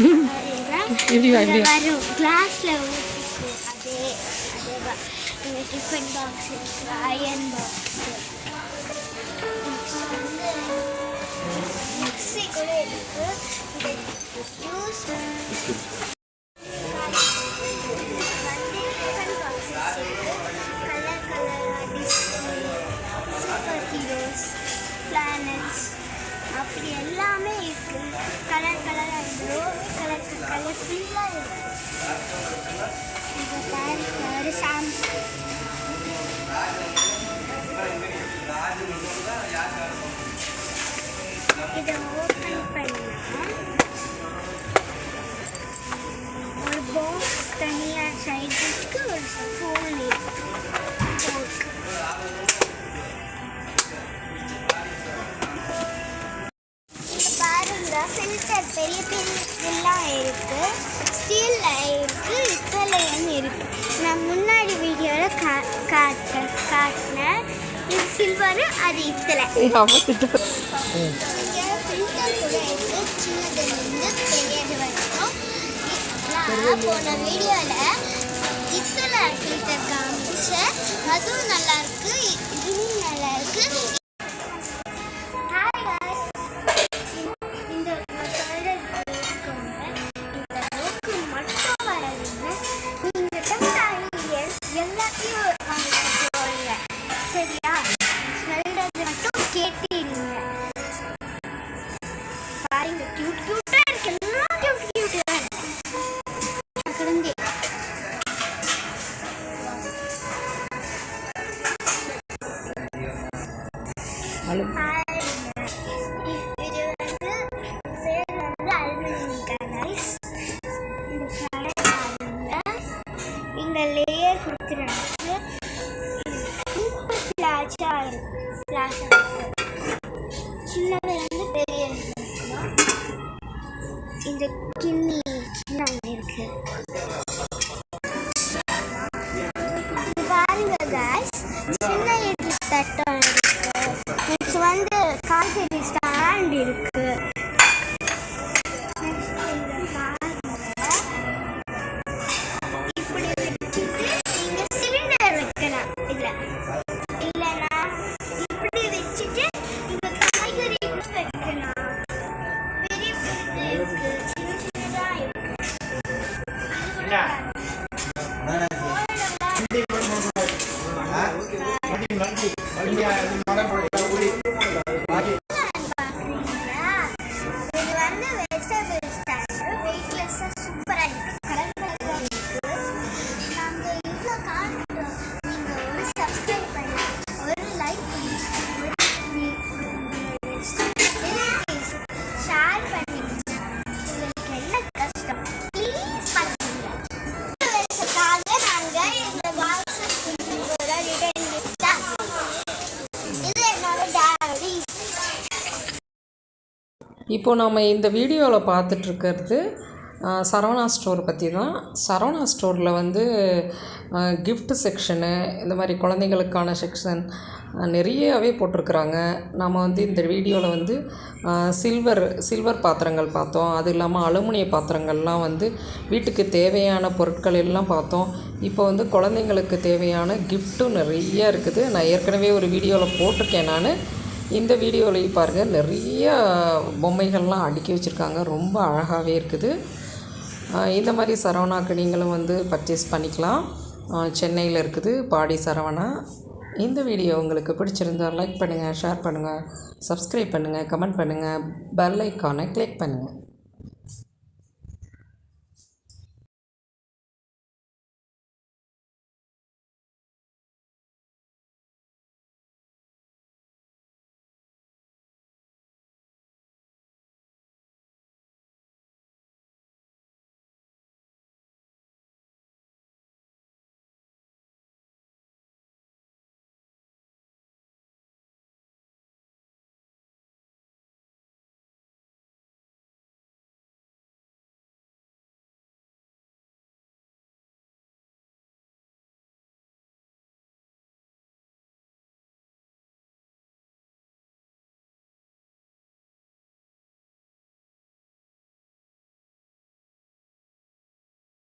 இப்படி வா இப்படி வா வரும் கிளாஸ்ல ஊற்றிக்கும் அதே அதே தான் இந்த டிஃபன் பாக்ஸ் இருக்கு அயன் பாக்ஸ் மிக்ஸி கூட இருக்கு இந்த ஜூஸ் கலர் கலராக டிஸ்பிளே சூப்பர் ஹீரோஸ் பிளானட்ஸ் அப்படி எல்லாமே இருக்கு கலர் கலராக எவ்வளோவே colour கலர்ஃபுல்லாக இருக்கு இப்போ பாருங்க ஒரு சாம்சங் இதை ஓப்பன் பண்ணேன் ஒரு ஃபில்டர் பெரிய பெரியலாம் இருக்கு. ஸ்டீல்ல இருக்கு இத்தலையும் இருக்கு. நான் முன்னாடி வீடியோவில் கா காட்ட காட்டினேன். இது சில்வரு அது இத்தலை. அவன் திட்டு. ரொம்ப பெரிய இந்த கிண்ணி கிண்ணம் இருக்கு. பாருங்க சின்ன இட்லி தட்டம் இருக்கு. நெக்ஸ்ட் வந்து காய்கறி ஸ்டாண்ட் இருக்கு. அது இப்போது நம்ம இந்த வீடியோவில் பார்த்துட்ருக்கிறது சரவணா ஸ்டோர் பற்றி தான் சரவணா ஸ்டோரில் வந்து கிஃப்ட் செக்ஷனு இந்த மாதிரி குழந்தைங்களுக்கான செக்ஷன் நிறையவே போட்டிருக்குறாங்க. நம்ம வந்து இந்த வீடியோவில் வந்து சில்வர் சில்வர் பாத்திரங்கள் பார்த்தோம். அது இல்லாமல் அலுமினிய பாத்திரங்கள்லாம் வந்து வீட்டுக்கு தேவையான பொருட்கள் எல்லாம் பார்த்தோம். இப்போ வந்து குழந்தைங்களுக்கு தேவையான கிஃப்ட்டும் நிறைய இருக்குது. நான் ஏற்கனவே ஒரு வீடியோவில் போட்டிருக்கேன் நான். இந்த வீடியோவில் பாருங்கள் நிறைய பொம்மைகள்லாம் அடுக்கி வச்சுருக்காங்க. ரொம்ப அழகாகவே இருக்குது. இந்த மாதிரி சரவணாக்கு நீங்களும் வந்து பர்ச்சேஸ் பண்ணிக்கலாம். சென்னையில் இருக்குது பாடி சரவணா. இந்த வீடியோ உங்களுக்கு பிடிச்சிருந்தால் லைக் பண்ணுங்கள் ஷேர் பண்ணுங்கள் சப்ஸ்கிரைப் பண்ணுங்கள் கமெண்ட் பண்ணுங்கள் பெல் ஐக்கானை கிளிக் பண்ணுங்கள்